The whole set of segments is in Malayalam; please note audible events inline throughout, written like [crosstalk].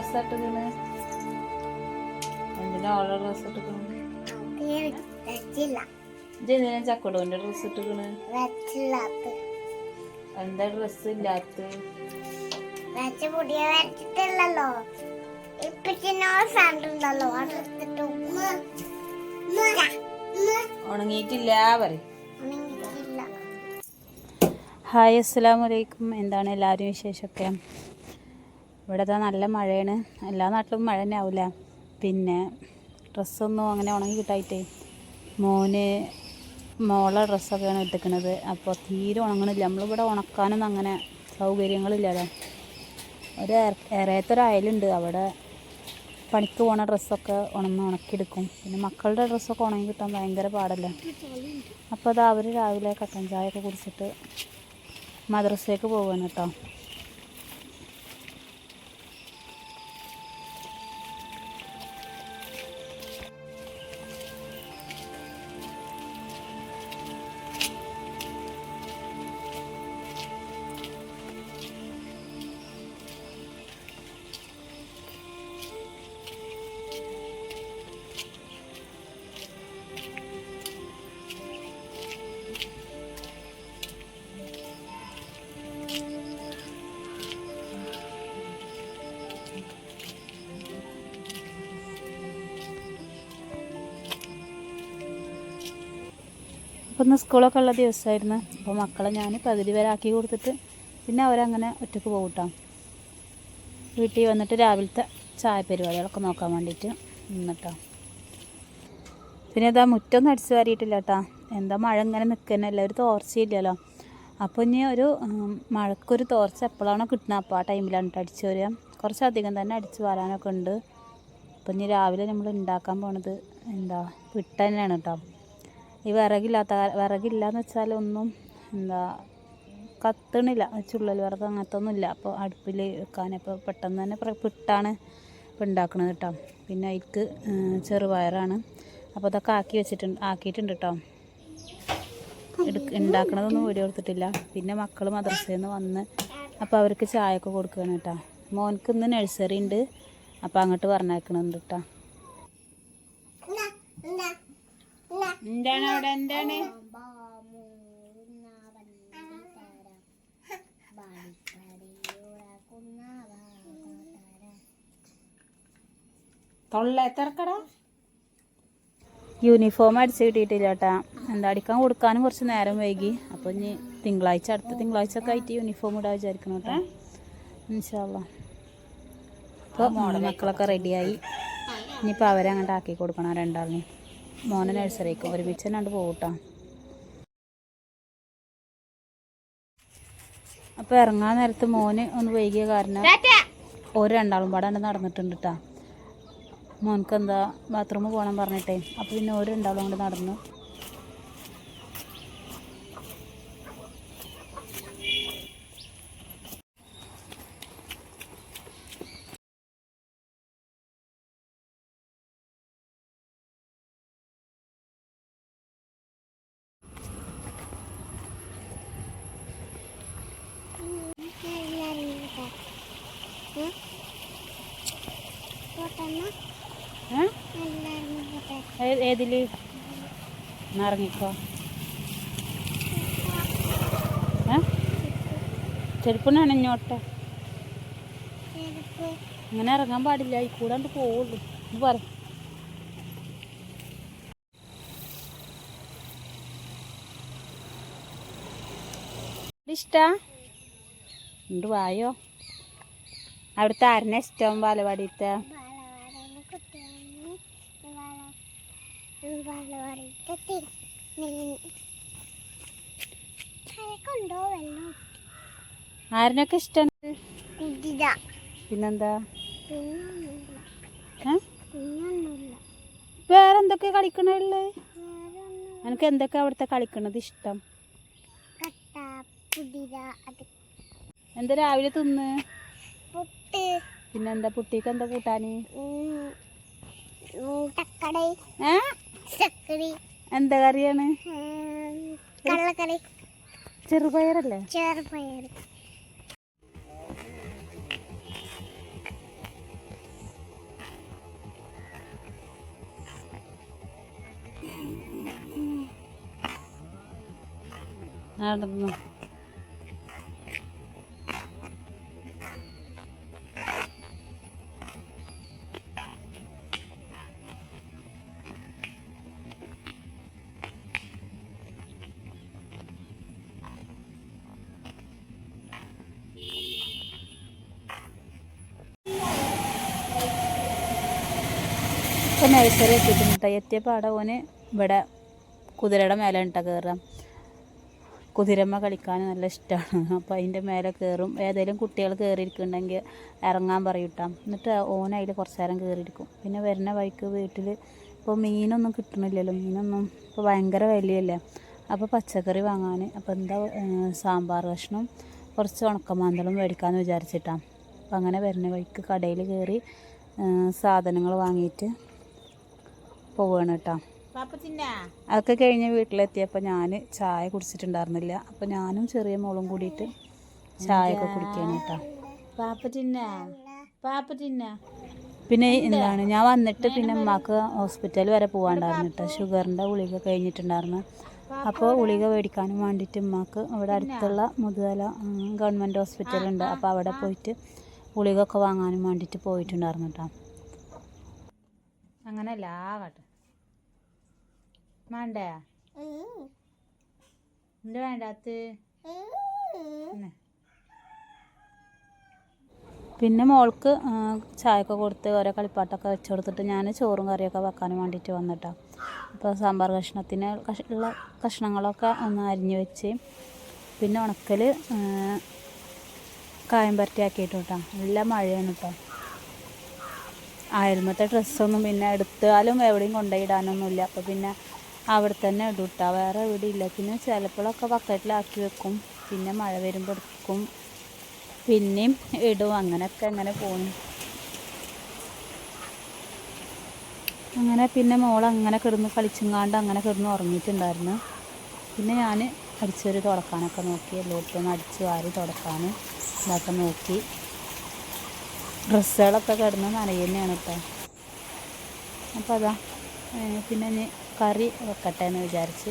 ഡ്രസ് എന്തിനാ ഓളെ ഡ്രസ് എന്തിനാ ചക്കടോന്റെ ഡ്രസ് വെച്ചില്ലാത്ത എന്താ ഡ്രസ് ഇല്ലാത്ത ഹായ് അസ്സലാമലൈക്കും എന്താണ് എല്ലാവരും വിശേഷമൊക്കെ? ഇവിടെ ദാ നല്ല മഴയാണ്. എല്ലാ നാട്ടിലും മഴ തന്നെ ആവില്ല പിന്നെ ഡ്രസ്സൊന്നും അങ്ങനെ ഉണങ്ങി കിട്ടായിട്ടേ മോന് മോളെ ഡ്രസ്സൊക്കെയാണ് എടുക്കുന്നത് അപ്പോൾ തീരെ ഉണങ്ങണില്ല. നമ്മളിവിടെ ഉണക്കാനൊന്നും അങ്ങനെ സൗകര്യങ്ങളില്ലല്ലോ ഒരു ഏറേത്തൊരു അയലുണ്ട് അവിടെ പണിക്ക് പോണ ഡ്രസ്സൊക്കെ ഉണന്ന് ഉണക്കിയെടുക്കും. പിന്നെ മക്കളുടെ ഡ്രസ്സൊക്കെ ഉണങ്ങി കിട്ടാൻ ഭയങ്കര പാടല്ലേ. അപ്പോൾ അത് അവർ രാവിലെ കട്ടൻ ചായയൊക്കെ കുടിച്ചിട്ട് മദ്രസയ്ക്ക് പോവാണ് കേട്ടോ. അപ്പോൾ ഇന്ന് സ്കൂളൊക്കെ ഉള്ള ദിവസമായിരുന്നു അപ്പോൾ മക്കളെ ഞാൻ പകുതി വരെ ആക്കി കൊടുത്തിട്ട് പിന്നെ അവരങ്ങനെ ഒറ്റയ്ക്ക് പോകട്ടോ വീട്ടിൽ വന്നിട്ട് രാവിലത്തെ ചായ പരിപാടികളൊക്കെ നോക്കാൻ വേണ്ടിയിട്ട് നിന്നിട്ടോ. പിന്നെ ഇതാ മുറ്റൊന്നും അടിച്ചു വാരിയിട്ടില്ല കേട്ടോ എന്താ മഴ ഇങ്ങനെ നിൽക്കുന്നല്ല ഒരു തോർച്ചയില്ലല്ലോ. അപ്പോൾ ഇനി ഒരു മഴക്കൊരു തോർച്ച എപ്പോഴാണോ കിട്ടുന്നത് അപ്പോൾ ആ ടൈമിലാണ് കേട്ടോ അടിച്ചു വരിക. കുറച്ചധികം തന്നെ അടിച്ചു വാരാനൊക്കെ ഉണ്ട്. അപ്പം ഇനി രാവിലെ നമ്മൾ ഉണ്ടാക്കാൻ പോണത് എന്താ? പിട്ട തന്നെയാണ് കേട്ടോ ഈ വിറകില്ലാത്ത വിറകില്ലാന്ന് വെച്ചാൽ ഒന്നും എന്താ കത്തണില്ല ചുള്ളൽ വിറക് അങ്ങനത്തെ ഒന്നും ഇല്ല അപ്പോൾ അടുപ്പിൽ വെക്കാൻ അപ്പോൾ പെട്ടെന്ന് തന്നെ പിട്ടാണ് ഇപ്പം ഉണ്ടാക്കണത് കേട്ടോ പിന്നെ അതിക്ക് ചെറുപയറാണ്. അപ്പോൾ അതൊക്കെ ആക്കി വെച്ചിട്ടുണ്ട് ആക്കിയിട്ടുണ്ട് കേട്ടോ എടുക്ക ഉണ്ടാക്കണതൊന്നും വീഡിയോ എടുത്തിട്ടില്ല. പിന്നെ മക്കൾ മദ്രസയിൽ നിന്ന് വന്ന് അപ്പോൾ അവർക്ക് ചായയൊക്കെ കൊടുക്കുകയാണ് കേട്ടോ മോനക്ക് ഇന്ന് നഴ്സറി ഉണ്ട് അപ്പോൾ അങ്ങോട്ട് പറഞ്ഞേക്കണുണ്ട് കേട്ടോ എന്താണ് അവിടെ? എന്താണ്? തൊള്ള എത്തിറക്കടാ യൂണിഫോം അടിച്ച് കിട്ടിയിട്ടില്ല ചേട്ടാ എന്താ അടിക്കാൻ കൊടുക്കാനും കുറച്ച് നേരം വൈകി. അപ്പോൾ ഇനി തിങ്കളാഴ്ച അടുത്ത തിങ്കളാഴ്ച ഒക്കെ ആയിട്ട് യൂണിഫോം ഇടാൻ വിചാരിക്കണം കേട്ടോ ഇൻഷാല്ല അപ്പോൾ മക്കളൊക്കെ റെഡിയായി ഇനിയിപ്പോൾ അവരെ അങ്ങോട്ട് ആക്കി കൊടുക്കണം രണ്ടാളിനെ മോനെ നഴ്സറിക്ക് ഒരുമിച്ച് തന്നെ പോകട്ടോ അപ്പൊ അപ്പോൾ ഇറങ്ങാൻ നേരത്ത് മോന് ഒന്ന് വൈകിയ കാരണം ഒരു രണ്ടാളും പാടെ അങ്ങട് നടന്നിട്ടുണ്ട് കേട്ടോ മോനക്ക് എന്താ ബാത്റൂമിൽ പോകണം പറഞ്ഞിട്ടേ. അപ്പോൾ പിന്നെ ഒരു രണ്ടാളും കൊണ്ട് നടന്നു. ഏ- ഏതിൽ? എന്നാ ഇറങ്ങിക്കോ. ചെരുപ്പിനാണ് ഇങ്ങോട്ട് അങ്ങനെ ഇറങ്ങാൻ പാടില്ല ഈ കൂടാണ്ട് പോവുള്ളൂ. എന്ന് പറ. ഇഷ്ട? വായോ? അവിടുത്തെ ആരനെ ഇഷ്ടം. ബാലവാടിത്തെ കൊണ്ടോ വെള്ളം ആരനൊക്കെ ഇഷ്ടം പിന്നെന്താ വേറെ എന്തൊക്കെ കളിക്കണുള്ളേ എനിക്ക് എന്തൊക്കെ അവിടുത്തെ കളിക്കണത് ഇഷ്ടം? എന്താ രാവിലെ തിന്ന്? പിന്നെന്താ പുട്ടിക്ക് എന്താ കൂട്ടാന്? ഏ? ചക്കരി. എന്താ കറിയാണ്? കള്ളക്കറി ചെറുപയറല്ലേ? ചെറുപയർ. നടന്നു? ഇപ്പം നഴ്സറി എത്തിയിട്ടുണ്ട് എത്തിയ പാടെ ഓന് ഇവിടെ കുതിരയുടെ മേലെ ഇട്ട കയറാം കുതിരമ്മ കളിക്കാൻ നല്ല ഇഷ്ടമാണ് അപ്പോൾ അതിന്റെ മേലെ കയറും ഏതെങ്കിലും കുട്ടികൾ കയറിയിരിക്കുന്നുണ്ടെങ്കിൽ ഇറങ്ങാൻ പറയൂട്ടാം എന്നിട്ട് അതിൽ കുറച്ച് നേരം കയറിയിരിക്കും പിന്നെ വരുന്ന വഴിക്ക് വീട്ടിൽ ഇപ്പോൾ മീനൊന്നും കിട്ടണില്ലല്ലോ. മീനൊന്നും ഇപ്പോൾ ഭയങ്കര വിലയല്ലേ. അപ്പോൾ പച്ചക്കറി വാങ്ങാൻ. അപ്പോൾ എന്താ സാമ്പാർ കഷ്ണം കുറച്ച് ഉണക്കമാന്തളും മേടിക്കാമെന്ന് വിചാരിച്ചിട്ടാണ് അപ്പം അങ്ങനെ വരുന്ന വഴിക്ക് കടയിൽ കയറി സാധനങ്ങൾ വാങ്ങിയിട്ട് പോവുകയാണ് കേട്ടോ അതൊക്കെ കഴിഞ്ഞ് വീട്ടിലെത്തിയപ്പോൾ ഞാൻ ചായ കുടിച്ചിട്ടുണ്ടായിരുന്നില്ല. അപ്പോൾ ഞാനും ചെറിയ മോളും കൂടിയിട്ട് ചായ ഒക്കെ കുടിക്കുകയാണ് കേട്ടോ പിന്നെ എന്താണ്? ഞാൻ വന്നിട്ട് പിന്നെ ഉമ്മാക്ക് ഹോസ്പിറ്റൽ വരെ പോകാണ്ടായിരുന്നു കേട്ടോ ഷുഗറിന്റെ ഗുളിക കഴിഞ്ഞിട്ടുണ്ടായിരുന്നു. അപ്പോൾ ഗുളിക മേടിക്കാനും വേണ്ടിയിട്ട് ഉമ്മാക്ക് അവിടെ അടുത്തുള്ള മുതുതല ഗവൺമെന്റ് ഹോസ്പിറ്റലുണ്ട്. അപ്പോൾ അവിടെ പോയിട്ട് ഗുളിക ഒക്കെ വാങ്ങാനും വേണ്ടിയിട്ട് പോയിട്ടുണ്ടായിരുന്നു കേട്ടോ അങ്ങനെയല്ല ആകട്ടെ വേണ്ടേ എന്ത് വേണ്ടാത്ത പിന്നെ. മോൾക്ക് ചായ ചായയൊക്കെ കൊടുത്ത് ഓരോ കളിപ്പാട്ടൊക്കെ വെച്ച് കൊടുത്തിട്ട് ഞാൻ ചോറും കറിയൊക്കെ വെക്കാൻ വേണ്ടിയിട്ട് വന്നിട്ടാ. അപ്പോൾ സാമ്പാർ കഷ്ണത്തിന് കഷ ഉള്ള കഷ്ണങ്ങളൊക്കെ ഒന്ന് അരിഞ്ഞ് വെച്ച് പിന്നെ ഉണക്കൽ കായം പരട്ടിയാക്കിയിട്ട് കേട്ടോ നല്ല മഴയാണ് കേട്ടോ അയൽമത്തെ ഡ്രസ്സൊന്നും പിന്നെ എടുത്താലും എവിടെയും കൊണ്ടുപോയിടാനൊന്നുമില്ല അപ്പോൾ പിന്നെ അവിടെ തന്നെ ഇടും വേറെ എവിടെ ഇല്ല പിന്നെ ചിലപ്പോഴൊക്കെ ബക്കറ്റിലാക്കി വെക്കും. പിന്നെ മഴ വരുമ്പോൾ എടുക്കും. പിന്നെയും ഇടും. അങ്ങനെയൊക്കെ അങ്ങനെ പോകും അങ്ങനെ പിന്നെ മോൾ അങ്ങനെ കിടന്ന് കളിച്ചുങ്ങാണ്ട് അങ്ങനെ കിടന്ന് ഉറങ്ങിയിട്ടുണ്ടായിരുന്നു. പിന്നെ ഞാൻ അടിച്ചൊരു തുടക്കാനൊക്കെ നോക്കി. എല്ലായിടത്തും അടിച്ച് വാരി തുടക്കാൻ ഇതൊക്കെ നോക്കി. ഡ്രസ്സുകളൊക്കെ കിടന്ന് നനയുന്നതാണ് കേട്ടോ അപ്പോൾ അതാ പിന്നെ കറി വെക്കട്ടെ എന്ന് വിചാരിച്ച്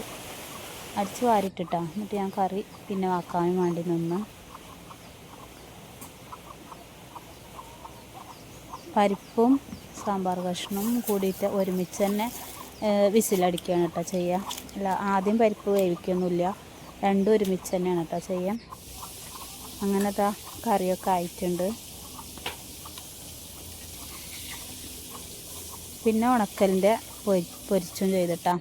അടിച്ച് വാരിട്ടിട്ടാ എന്നിട്ട് ഞാൻ കറി പിന്നെ വാക്കാനും വേണ്ടി നിന്ന്. പരിപ്പും സാമ്പാർ കഷ്ണവും കൂടിയിട്ട് ഒരുമിച്ച് തന്നെ വിസിലടിക്കുകയാണ് കേട്ടോ ചെയ്യുക അല്ല ആദ്യം പരിപ്പ് വേവിക്കൊന്നുമില്ല. രണ്ടും ഒരുമിച്ച് തന്നെയാണ് കേട്ടോ ചെയ്യാം. അങ്ങനെ ദാ കറിയൊക്കെ ആയിട്ടുണ്ട്. പിന്നെ ഉണക്കലിന്റെ പൊരി പൊരിച്ചും ചെയ്തിട്ടാ.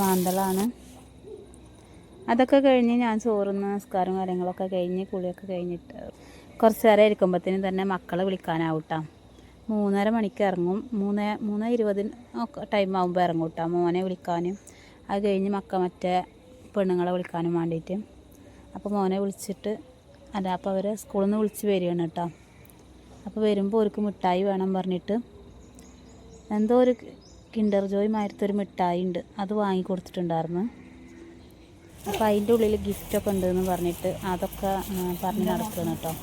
മാന്തളാണ്. അതൊക്കെ കഴിഞ്ഞ് ഞാൻ ചോറുന്ന നമസ്കാരം കാര്യങ്ങളൊക്കെ കഴിഞ്ഞ് കുളിയൊക്കെ കഴിഞ്ഞിട്ട് കുറച്ച് നേരം ഇരിക്കുമ്പോഴത്തേനും തന്നെ മക്കളെ വിളിക്കാനാവട്ടാ. മൂന്നര മണിക്ക് ഇറങ്ങും. മൂന്ന് മൂന്ന് ഇരുപതിന് ഒക്കെ ടൈം ആകുമ്പോൾ ഇറങ്ങും കേട്ടോ മോനെ വിളിക്കാനും. അത് കഴിഞ്ഞ് മക്ക മറ്റേ പെണ്ണുങ്ങളെ വിളിക്കാനും വേണ്ടിയിട്ട്. അപ്പോൾ മോനെ വിളിച്ചിട്ട് അല്ല അപ്പോൾ അവർ സ്കൂളിൽ നിന്ന് വിളിച്ച് വരികയാണ് കേട്ടോ. അപ്പോൾ വരുമ്പോൾ ഒരുക്ക് മിഠായി വേണം പറഞ്ഞിട്ട്. എന്തോ ഒരു കിൻഡർ ജോയ് മാരത്തെ ഒരു മിഠായി ഉണ്ട് അത് വാങ്ങി കൊടുത്തിട്ടുണ്ടായിരുന്നു. അപ്പോൾ അതിന്റെ ഉള്ളിൽ ഗിഫ്റ്റൊക്കെ ഉണ്ടെന്ന് പറഞ്ഞിട്ട് അതൊക്കെ പറഞ്ഞ് നടക്കുന്നു കേട്ടോ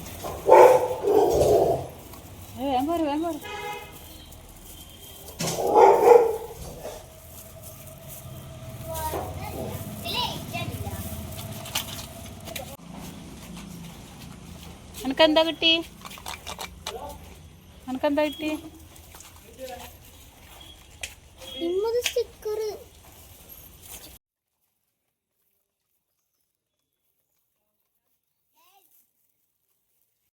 വേഗം പോര്. കിട്ടി? നിനക്കെന്താ കിട്ടി സ്റ്റിക്കർ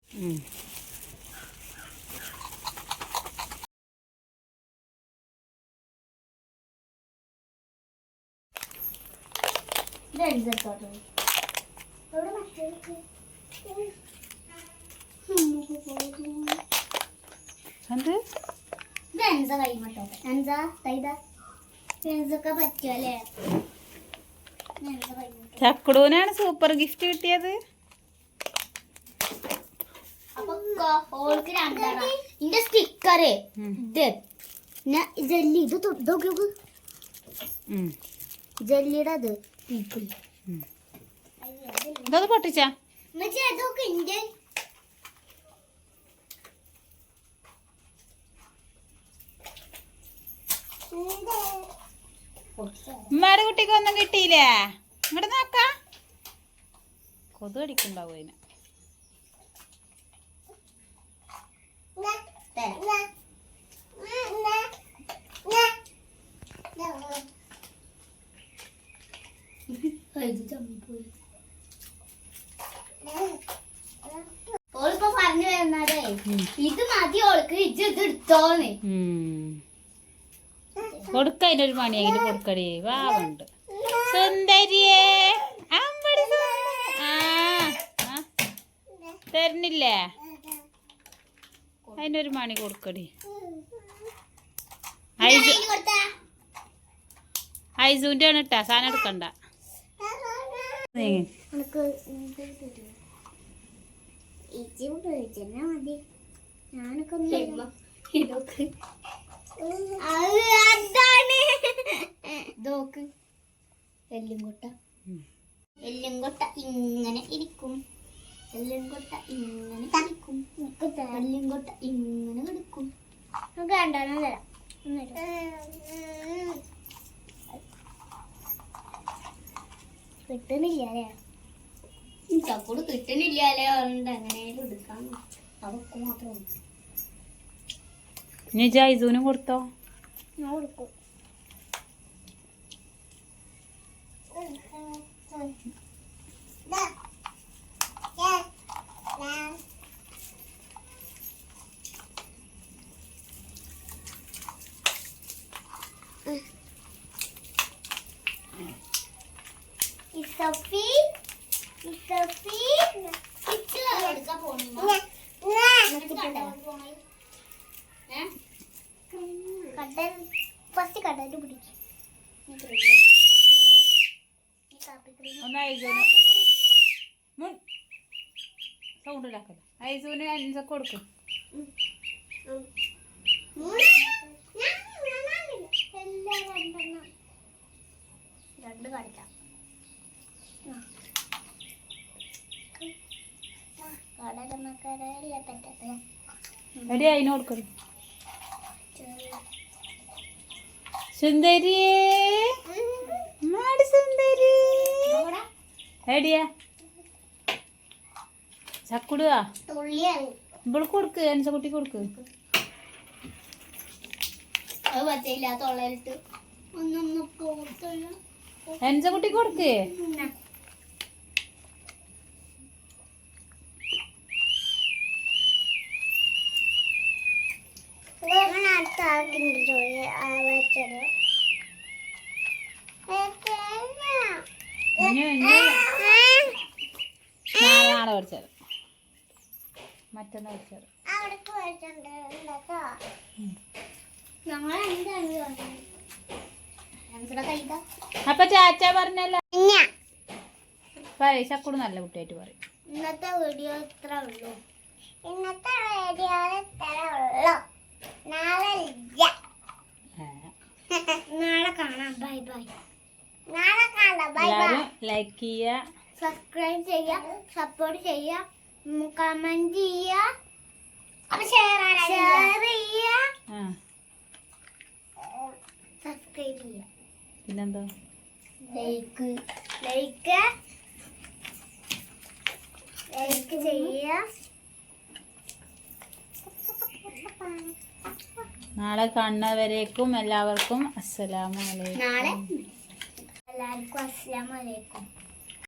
ഉം. എവിടെ മറ്റേ എന്ത്? എൻസ കൈമട്ടോ എൻസ തൈതാ എൻസൊക്കെ പറ്റുമല്ലേ എൻസ കൈമട്ടോ ചക്കുടൂനാണ് സൂപ്പർ ഗിഫ്റ്റ് കിട്ടിയത്. ഇന്റെ സ്റ്റിക്കറ്. ഇത്. ജെല്ലി ഇത് തൊട്ട് ഉം. ജെല്ലിയുടെ അത്. പൊട്ടിച്ചാ. ഉമ്മാടെ കുട്ടിക്ക് ഒന്നും കിട്ടിയില്ലേ? ഇങ്ങോട്ട് നോക്ക. കൊതു അടിക്കുണ്ടാവും അതിന്. ഓളിപ്പോ പറഞ്ഞു വരുന്നതേ ഇത് മതി ഓൾക്ക് ഇജ്ജ് ഇത് എടുത്തോന്ന്. കൊടുക്ക അതിനൊരു പണിയെങ്കിലും കൊടുക്കടി. വാവുണ്ട് സുന്ദരിയേ അമ്പടി ആ. തരുന്നില്ലേ അതിനൊരു മണി കൊടുക്കടി. ഐസു ഐസുവിന്റെ ആണ് ഇട്ടാ സാധനം എടുക്കണ്ട. ഞാനൊക്കെ ഇതൊക്കെ. എല്ലുംകൊട്ട. എല്ലുംകൊട്ട ഇങ്ങനെ ഇരിക്കും എല്ലുംകൊട്ട ഇങ്ങനെ ഇരിക്കും എല്ലുംകൊട്ട ഇങ്ങനെ കിടക്കും നമുക്ക് രണ്ടെണ്ണം തരാം. കിട്ടുന്നില്ല അല്ലേ? ചക്കൂട് കിട്ടുന്നില്ല അല്ലേ? അതുകൊണ്ട് എങ്ങനെയാലും എടുക്കാം. അതൊക്കെ മാത്രം ഇനി ഇജ്ജ് ഐസുവിനും കൊടുത്തോ? ഞാൻ കൊടുക്കും. ഇസഫി ഇസഫി എടുക്കാൻ പോണില്ല കടൽ ഫസ്റ്റ് കടൽ പിടിക്കും. സൗണ്ട് അഞ്ചൊക്കെ കൊടുക്കും. രണ്ട് അതിന് കൊടുക്കണം സുന്ദരിയേ മാടി സുന്ദരി. എടിയാ ചക്കുടുക ഇവിടെ കൊടുക്ക് കൊടുക്ക്. പറ്റില്ല തൊള്ളലിട്ട് ഒന്നൊന്ന് പോകത്തുള്ള അൻസക്കുട്ടി കൊടുക്ക്. വെച്ചത്. നാളെ പഠിച്ചത് മറ്റന്നാൾ പഠിച്ചത് അപ്പൊ ചാച്ച പറഞ്ഞല്ലോ. പറയും ചക്കൂട് നല്ല കുട്ടിയായിട്ട് പറയും. ഇന്നത്തെ വീഡിയോ ഇത്ര ഉള്ളൂ. ഇന്നത്തെ വീഡിയോ ഇത്ര ഉള്ളൂ. നാളെ. നാളെ കാണാം. Bye bye. നാളെ കാണാം. Bye bye. ലൈക്ക് ചെയ്യുക. സബ്സ്ക്രൈബ് ചെയ്യുക. സപ്പോർട്ട് ചെയ്യുക. കമന്റ് ചെയ്യുക. ഷെയർ ചെയ്യുക? ആ. സബ്സ്ക്രൈബ് ചെയ്യുക. പിന്നെന്താ? ലൈക്ക് ലൈക്ക് ലൈക്ക് ചെയ്യുക. [laughs] നാളെ കാണുന്നവരേക്കും എല്ലാവർക്കും അസ്സലാമലൈക്കും എല്ലാവർക്കും അസ്സലാമു അലൈക്കും.